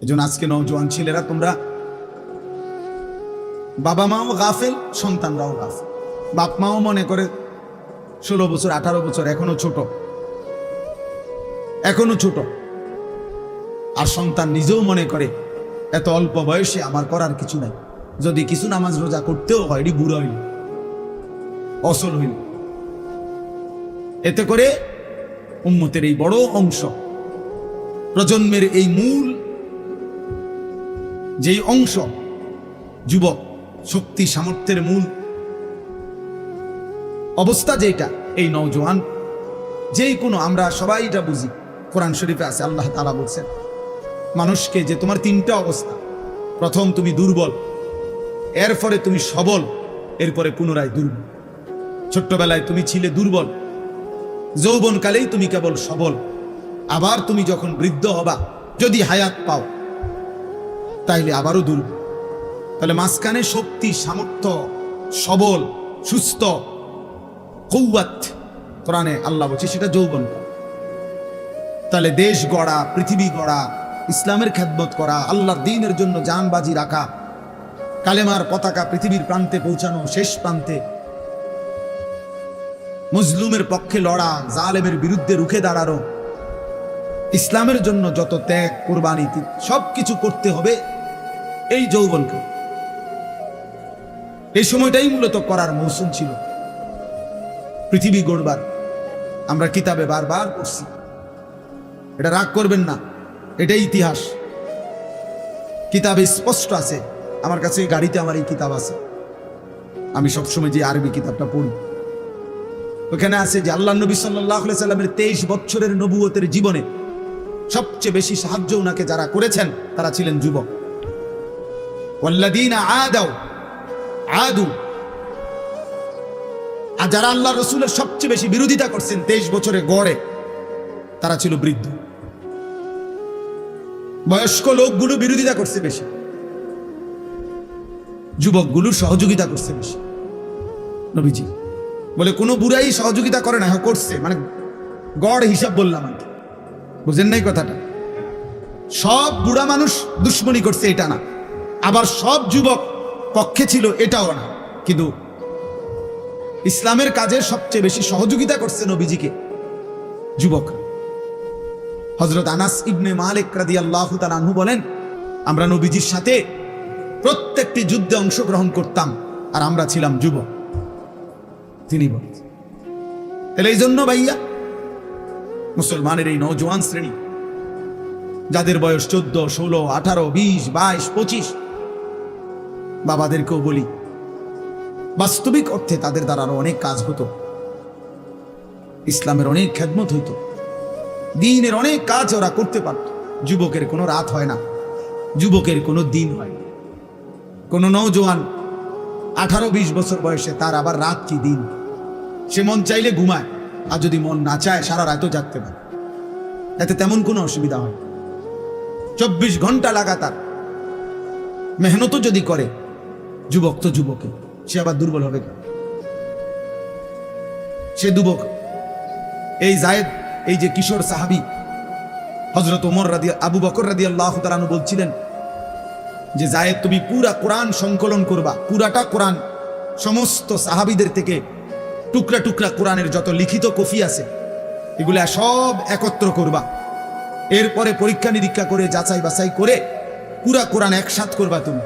এই জন্য আজকে নৌজওয়ান ছেলেরা তোমরা বাবা মাও গাফেল, সন্তানরাও গাফেল। বাপ মাও মনে করে ষোলো বছর, আঠারো বছর, এখনও ছোট। এখনও ছোট। আর সন্তান নিজেও মনে করে, এত অল্প বয়সে আমার করার কিছু নাই। যদি কিছু নামাজ রোজা করতেও হয় এটি বুড়ো হইল অসল হইল এতে করে উম্মতের এই বড় অংশ, প্রজন্মের এই মূল যেই অংশ যুবক শক্তি সামর্থ্যের মূল অবস্থা যেটা এই নওজোয়ান, যেই কোনো আমরা সবাই এটা বুঝি। কোরআন শরীফে আছে, আল্লাহ তালা বলছেন, মানুষকে যে তোমার তিনটা অবস্থা, প্রথম তুমি দুর্বল, এরপরে তুমি সবল, এরপরে পুনরায় দুর্বল। ছোট্টবেলায় তুমি ছিলে দুর্বল, যৌবনকালেই তুমি কেবল সবল। আবার তুমি যখন বৃদ্ধ হবা, যদি হায়াত পাও তাইলে আবারও দুর্বল তাহলে মাঝখানে শক্তি, সামর্থ্য, সবল, সুস্থ কৌয়াত কোরআনে আল্লাহ বলছে, সেটা যৌবন তাহলে দেশ গড়া, পৃথিবী গড়া, ইসলামের খেদমত করা, আল্লাহর দিনের জন্য জানবাজি রাখা, কালেমার পতাকা পৃথিবীর প্রান্তে পৌঁছানো, শেষ প্রান্তে মুজলুমের পক্ষে লড়া, জালেমের বিরুদ্ধে রুখে দাঁড়ানো, ইসলামের জন্য যত ত্যাগ, কোরবানি সব কিছু করতে হবে এই যৌবনকে। এই সময়টাই মূলত করার মৌসুম ছিল। পৃথিবী গড়বার। আমরা কিতাবে বারবার পড়ছি। এটা রাগ করবেন না, এটাই ইতিহাস। কিতাবে স্পষ্ট আছে, আমার কাছে গাড়িতে আমার এই কিতাব আছে। আমি সবসময় যে আরবি কিতাবটা পড়ি। ওখানে আছে যে আল্লাহ নবী সাল্লাহ সাল্লামের তেইশ বছরের নবুয়তের জীবনে সবচেয়ে বেশি সাহায্য ওনাকে যারা করেছেন, তারা ছিলেন যুবক। ওয়াল্লাদিনা আদাও আদু। আর যারা আল্লাহ রসুলের সবচেয়ে বেশি বিরোধিতা করছেন তেইশ বছরে গড়ে, তারা ছিল বৃদ্ধ। বয়স্ক লোকগুলো বিরোধিতা করছে বেশি। যুবকগুলো সহযোগিতা করছে বেশি। নবীজি বলে, কোনো বুড়াই সহযোগিতা করে না হ্যাঁ করছে। মানে গড় হিসাব বললাম বুঝেন নাই কথাটা? সব বুড়া মানুষ দুশ্মনী করছে, এটা না। আবার সব যুবক পক্ষে ছিল, এটাও না। কিন্তু ইসলামের কাজে সবচেয়ে বেশি সহযোগিতা করছে নবীজিকে যুবক হজরত আনাস ইবনে মালিক রাদি আল্লাহ তালু বলেন, আমরা নবীজির সাথে প্রত্যেকটি যুদ্ধে অংশগ্রহণ করতাম আর আমরা ছিলাম যুবক। তিনি বলেন তাহলে এই জন্য ভাইয়া, মুসলমানের এই নৌজওয়ান শ্রেণি, যাদের বয়স চোদ্দ, ষোলো, আঠারো, বিশ, বাইশ, পঁচিশ বাবাদেরকেও বলি, বাস্তবিক অর্থে তাদের দ্বারা আরও অনেক কাজ হতো। ইসলামের অনেক খেদমত হইতো। দিনের অনেক কাজ ওরা করতে পারত। যুবকের কোনো রাত হয় না। যুবকের কোনো দিন হয় না। কোনো নৌজওয়ান আঠারো বিশ বছর বয়সে তার আবার রাত কি দিন? সে মন চাইলে ঘুমায়, আর যদি মন না চায়, সারা রাতও জাগতে পারে। এতে তেমন কোনো অসুবিধা হয় চব্বিশ ঘণ্টা লাগাতার। মেহনতও যদি করে যুবক তো যুবকে, সে আবার দুর্বল হবে? সে যুবক এই জায়েদ, এই যে কিশোর সাহাবি হজরত ওমর রাদি, আবু বকর রাদি আল্লাহ তালানু বলছিলেন যে, জায়েদ, তুমি পুরা কোরআন সংকলন করবা, পুরাটা কোরআন, সমস্ত সাহাবিদের থেকে টুকরা টুকরা কোরআনের যত লিখিত কফি আছে, এগুলা সব একত্র করবা। এরপরে পরীক্ষা নিরীক্ষা করে যাচাই বাছাই করে পুরা কোরআন একসাথ করবা তুমি।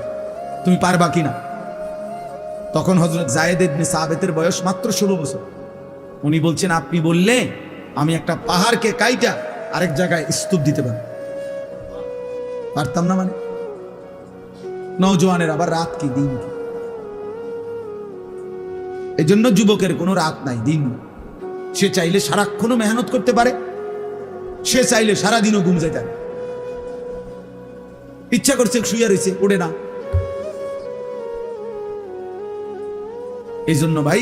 তুমি পারবা কিনা? তখন হজরত জায়েদ ইবনে সাহাবেতের বয়স মাত্র ষোলো বছর। উনি বলছেন, আপনি বললে আমি একটা পাহাড়কে কাইটা আরেক জায়গায় স্তূপ দিতে পারি পারতাম না মানে? নৌজওয়ানের আবার রাত কি? দিন কি? এই জন্য যুবকের কোনো রাত নাই, দিন সে চাইলে সারাক্ষণও মেহনত করতে পারে, সে চাইলে সারাদিনও ঘুম পারে। ইচ্ছা করছে শুয়ে রয়েছে ওড়ে না। এই জন্য ভাই,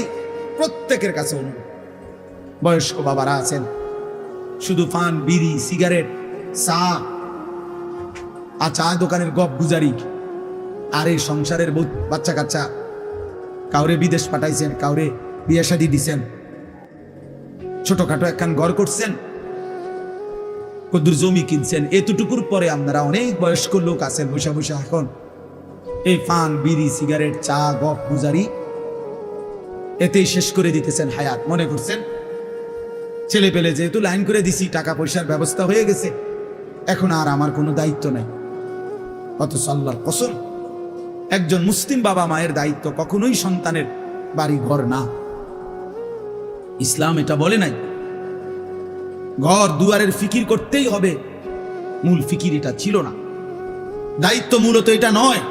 প্রত্যেকের কাছে অনুরোধ। বয়স্ক বাবারা আছেন, শুধু পান, বিড়ি, সিগারেট, চা, আর চা দোকানের গপ গুজারি, আর এই সংসারের বাচ্চা কাচ্চা কাউরে বিদেশ পাঠাইছেন, কাউরে বিয়ে শাদি দিছেন, ছোটখাটো একখান ঘর করছেন, কদ্দুর জমি কিনছেন, এতটুকুর পরে আপনারা অনেক বয়স্ক লোক আছেন, বসে বসে এখন। এই পান, বিড়ি, সিগারেট, চা, গপ, গুজারি এতেই শেষ করে দিতেছেন হায়াত, মনে করছেন? ছেলে পেলে যেহেতু লাইন করে দিছি, টাকা পয়সার ব্যবস্থা হয়ে গেছে, এখন আর আমার কোনো দায়িত্ব নেই। অথচ আল্লাহর কসম, একজন মুসলিম বাবা মায়ের দায়িত্ব কখনোই সন্তানের বাড়ি ঘর না। ইসলাম এটা বলে নাই। ঘর দুয়ারের ফিকির করতেই হবে, মূল ফিকির এটা ছিল না। দায়িত্ব মূলত এটা নয়,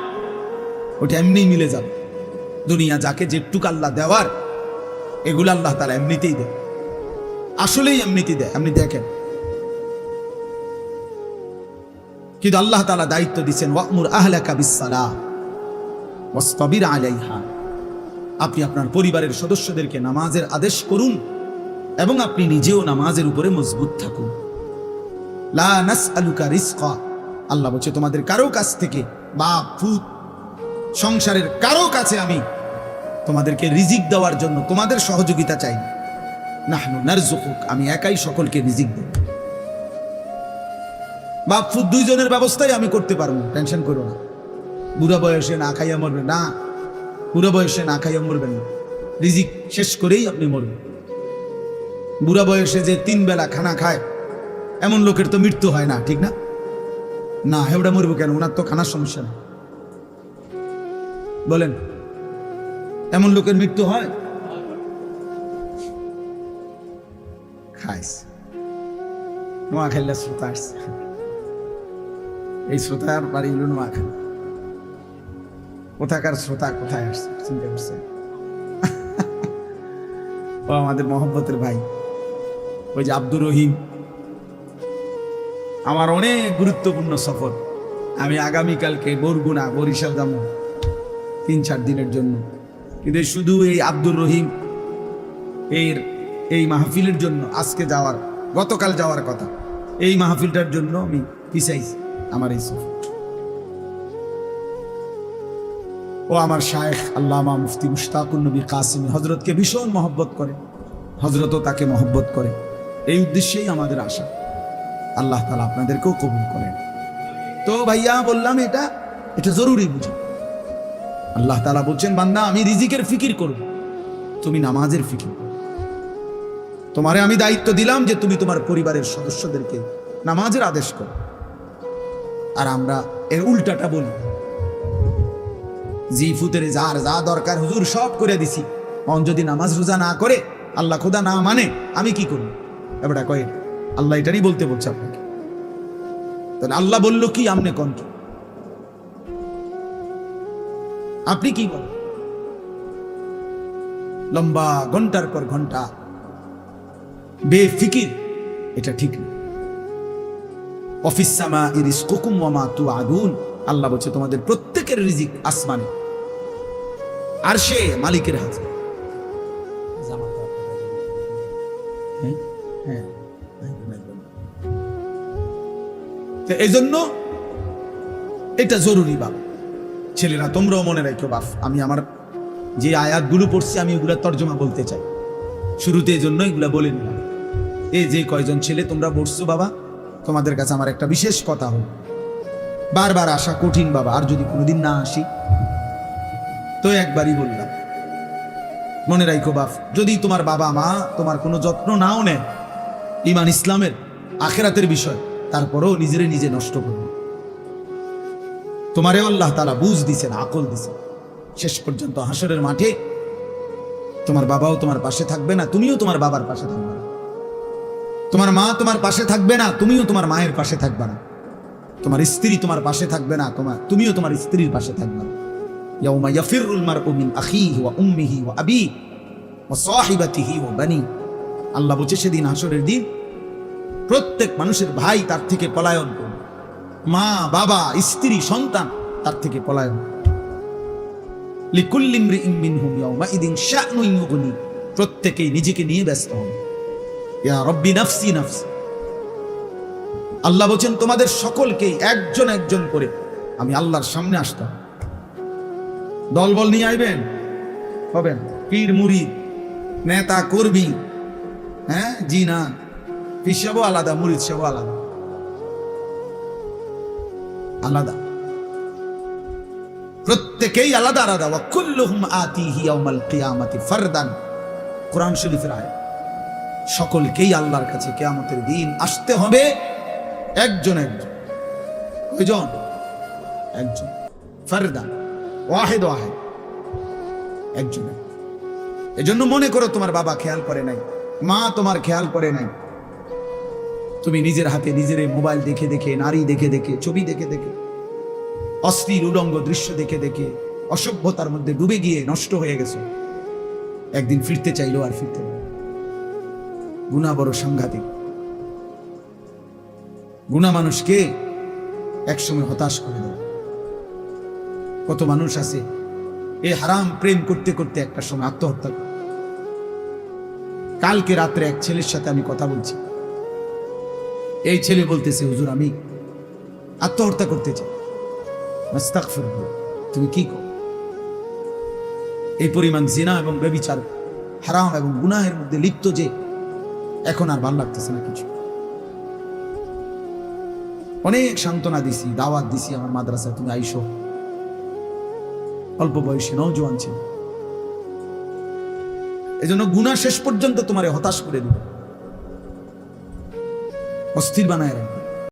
ওটা এমনি মিলে যাবে। দুনিয়া যাকে যেটুক আল্লাহ দেওয়ার, এগুলো আল্লাহ তারা এমনিতেই দেয়। আসলেই এমনিতেই দেয়, আপনি দেখেন। কিন্তু আল্লাহ তালা দায়িত্ব দিচ্ছেন আলাইহা। আপনি আপনার পরিবারের সদস্যদেরকে নামাজের আদেশ করুন এবং আপনি নিজেও নামাজের উপরে মজবুত থাকুন। লা রিজকা। আল্লাহ বলছে, তোমাদের কারও কাছ থেকে বা ফুত সংসারের কারও কাছে আমি তোমাদেরকে রিজিক দেওয়ার জন্য তোমাদের সহযোগিতা চাই। নাহনু নারজুকুক আমি একাই সকলকে রিজিক দেব। বাপ ফুত দুইজনের ব্যবস্থাই আমি করতে পারব, টেনশন করো না। বুড়া বয়সে না খাইয়া মরবে না। বুড়া বয়সে না খাইয়া মরবেন না। রিজিক শেষ করেই আপনি মরবেন। বুড়া বয়সে যে তিন বেলা খানা খায়, এমন লোকের তো মৃত্যু হয় না, ঠিক না? না, হেওড়া মরবো কেন? ওনার তো খানার সমস্যা নেই। বলেন এমন লোকের মৃত্যু হয়? খাইস। নোয়া খেললে শ্রোতা আসছে। এই শ্রোতার বাড়ি হলো নোয়া খেলা কোথাকার শ্রোতা, কোথায় আসছে? চিন্তা করছে ও আমাদের মহব্বতের ভাই। ওই যে আব্দুর রহিম। আমার অনেক গুরুত্বপূর্ণ সফর। আমি আগামীকালকে বরগুনা, বরিশাল যাব। তিন চার দিনের জন্য। কিন্তু শুধু এই আব্দুর রহিম, এর এই মাহফিলের জন্য আজকে যাওয়ার, গতকাল যাওয়ার কথা। এই মাহফিলটার জন্য আমি পিছাইছি আমার এই সফর। ও আমার শায়েখ আল্লামা মুফতি মুশতাকুল নবী কাসিমি হজরতকে ভীষণ মহব্বত করে হজরতও তাকে মহব্বত করে। এই উদ্দেশ্যেই আমাদের আশা। আল্লাহ তালা আপনাদেরকেও কবুল করেন। তো ভাইয়া, বললাম এটা এটা জরুরি বুঝি। আল্লাহ তালা বলছেন, বান্দা, আমি রিজিকের ফিকির করব। তুমি নামাজের ফিকির তোমারে আমি দায়িত্ব দিলাম যে তুমি তোমার পরিবারের সদস্যদেরকে নামাজের আদেশ করো। আর আমরা এর উল্টাটা বলি। জি ফুতেরে যার যা দরকার হুজুর সব করে দিছি। অন যদি নামাজ রোজা না করে, আল্লাহ খোদা না মানে আমি কি করব? এবারটা কয়ে, আল্লাহ এটারই বলতে বলছে আপনাকে। তাহলে আল্লাহ বলল, কি আমনে কন আপনি কি বলেন লম্বা ঘণ্টার পর ঘণ্টা। বেফিকির, এটা ঠিক না। অফিস সামা ইরিস কুকুম তু আগুন আল্লাহ বলছে, তোমাদের প্রত্যেকের রিজিক আসমানে আর সে মালিকের হাতে। হ্যাঁ? হ্যাঁ। তো এই জন্য এটা জরুরি বাবা। ছেলেরা, তোমরাও মনে রাখো বাপ, আমি আমার যে আয়াতগুলো পড়ছি, আমি এগুলা তর্জমা বলতে চাই। শুরুতে এই জন্য এগুলা বলে নিলাম। এই যে কয়জন ছেলে তোমরা পড়ছো বাবা, তোমাদের কাছে আমার একটা বিশেষ কথা হলো। বারবার আসা কঠিন বাবা, আর যদি কোনোদিন না আসি, তো একবারই বললাম। মনে রাখো বাপ, যদি তোমার বাবা মা তোমার কোনো যত্ন নাও নেয় ইমান ইসলামের আখেরাতের বিষয়, তারপরেও নিজেরে নিজে নষ্ট করবে। তোমারে আল্লাহ তালা বুঝ দিছেন, আকল দিছেন। শেষ পর্যন্ত হাসরের মাঠে তোমার বাবাও তোমার পাশে থাকবে না, তুমিও তোমার বাবার পাশে থাকবে না। তোমার মা তোমার পাশে থাকবে না, তুমিও তোমার মায়ের পাশে থাকবে না। তোমার স্ত্রী তোমার পাশে থাকবে না, তোমার, তুমিও তোমার স্ত্রীর পাশে থাকবে না। ইয়াউমা ইয়াফিরুল মারউ মিন আখিহি ওয়া উম্মিহি ওয়া আবি আল্লাহ বলছে, সেদিন হাসরের দিন প্রত্যেক মানুষের ভাই তার থেকে পলায়ন করবে। মা, বাবা, স্ত্রী, সন্তান, তার থেকে পলায়ন। প্রত্যেকেই নিজেকে নিয়ে ব্যস্ত হবে। আল্লাহ বলছেন, তোমাদের সকলকেই একজন একজন করে আমি আল্লাহর সামনে আসতাম। দলবল নিয়ে আইবেন? হবেন। পীর মুড়ি নেতা, কর্মী হ্যাঁ জি না আলাদা, মুরিদ সাহেবও আলাদা। আলাদা। প্রত্যেকেই আলাদা আলাদা। ওয়া কুল্লুহুম আতিহি ইয়াউমাল কিয়ামাতি ফারদান। কোরআন শরীফের আয়াত। সকলকেই আল্লাহর কাছে কিয়ামতের দিন আসতে হবে। একজন একজন। কয়জন? একজন। ফারদান। ওয়াহেদ ওয়াহেদ। একজন। এজন্য মনে করো তোমার বাবা খেয়াল করে নাই। মা তোমার খেয়াল করে নাই। তুমি নিজের হাতে নিজের মোবাইল দেখে দেখে, নারী দেখে দেখে, ছবি দেখে দেখে, অশ্লীল উলঙ্গ দৃশ্য দেখে দেখে, অসভ্যতার মধ্যে ডুবে গিয়ে নষ্ট হয়ে গেছে। একদিন ফিরতে চাইলো আর ফিরতে। গুণা বড় সাংঘাতিক। গুণা মানুষকে একসময় হতাশ করে দেয় কত মানুষ আছে এই হারাম প্রেম করতে করতে একটা সময় আত্মহত্যা কালকে রাত্রে এক ছেলের সাথে আমি কথা বলছি। এই ছেলে বলতেছে, হুজুর, আমি আত্মহত্যা করতে চাই। তুমি কি কর? এই পরিমাণ জিনা এবং বেবিচার হারাম এবং গুনাহের মধ্যে লিপ্ত যে, এখন আর ভালো লাগতেছে না কিছু। অনেক সান্ত্বনা দিছি, দাওয়াত দিছি আমার মাদ্রাসায়, তুমি আইসো। অল্প বয়সে নৌজওয়ান ছিল। এজন্য গুণা শেষ পর্যন্ত তোমারে হতাশ করে দিবে। অস্থির বানায় রাখবে।